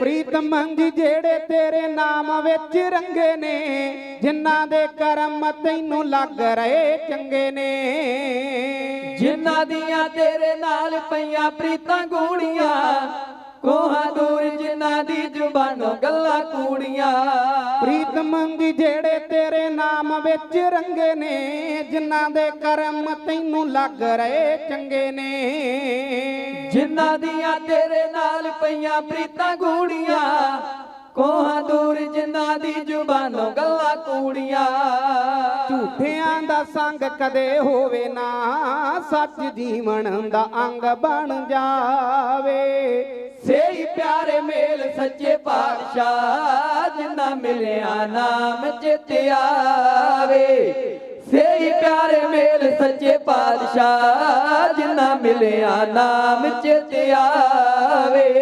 ਪ੍ਰੀਤ ਮੰਗੀ ਜਿਹੜੇ ਤੇਰੇ ਨਾਮ ਵਿੱਚ ਰੰਗੇ ਨੇ ਜਿਨ੍ਹਾਂ ਦੇ ਕਰਮ ਤੈਨੂੰ ਲੱਗ ਰਹੇ ਚੰਗੇ ਨੇ। ਜਿਨ੍ਹਾਂ ਦੀਆਂ ਤੇਰੇ ਨਾਲ ਪਈਆਂ ਪ੍ਰੀਤਾਂ ਗੂੜੀਆਂ ਕੋਹਾਂ ਦੂਰ ਜਿਨ੍ਹਾਂ ਦੀ ਜ਼ੁਬਾਨੋਂ ਗੱਲਾਂ ਕੂੜੀਆਂ। ਪ੍ਰੀਤ ਮੰਗੀ ਜਿਹੜੇ ਤੇਰੇ ਨਾਮ ਵਿੱਚ ਰੰਗੇ ਨੇ ਜਿਨ੍ਹਾਂ ਦੇ ਕਰਮ ਤੈਨੂੰ ਲੱਗ ਰਹੇ ਚੰਗੇ ਨੇ। ਜਿਨ੍ਹਾਂ ਦੀਆਂ ਤੇਰੇ ਨਾਲ ਪਈਆਂ ਪ੍ਰੀਤਾਂ ਗੂੜੀਆਂ ਕੋਹਾਂ ਦੂਰ ਜਿਨ੍ਹਾਂ ਦੀ ਜ਼ੁਬਾਨੋਂ ਗੱਲਾਂ ਕੂੜੀਆਂ। ਝੂਠਿਆਂ ਦਾ ਸੰਗ ਕਦੇ ਹੋਵੇ ਨਾ ਸੱਚ ਜੀਵਨ ਦਾ ਅੰਗ ਬਣ ਜਾਵੇ। ਸੇਈ ਪਿਆਰੇ ਮੇਲ ਸੱਚੇ ਪਾਤਸ਼ਾਹ ਜਿਨ੍ਹਾਂ ਮਿਲਿਆ ਨਾਮ ਚਿਤ ਆਵੇ। ਸੱਚੇ ਪਾਤਸ਼ਾਹ ਜਿਨ੍ਹਾਂ ਮਿਲਿਆ ਨਾਮ ਚਿਤ ਆਵੇ।